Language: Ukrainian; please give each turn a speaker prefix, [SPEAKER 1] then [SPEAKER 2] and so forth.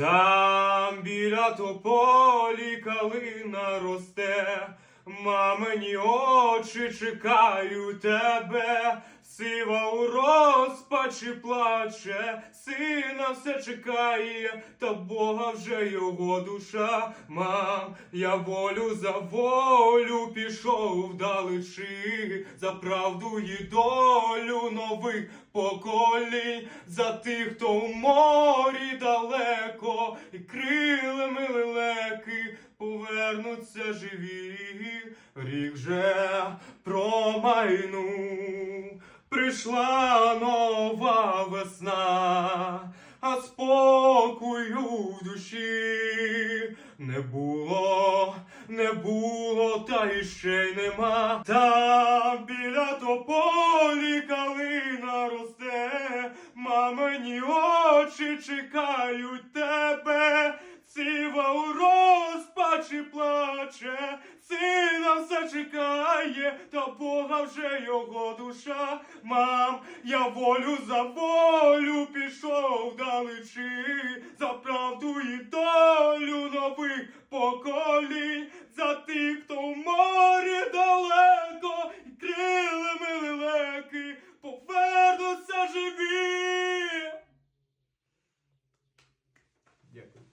[SPEAKER 1] Там біля тополі калина росте, мамині очі чекають тебе, сива у розпачі плаче, сина все чекає, та Бога вже його душа. Мам, я волю за волю пішов вдалечі, за правду і долю нових поколінь, за тих, хто в і крилами лелеки повернуться живі, рік же промайнув, прийшла нова весна, а спокою в душі не було, не було, та ще й нема. Там біля тополі калина росте, Весняні очі чекають тебе, сива у розпачі плаче, сина все чекає, та Бога вже його душа. Мам, я волю за волю пішов далечі, за правду і долю нових поколінь, за тих, хто. Дякую.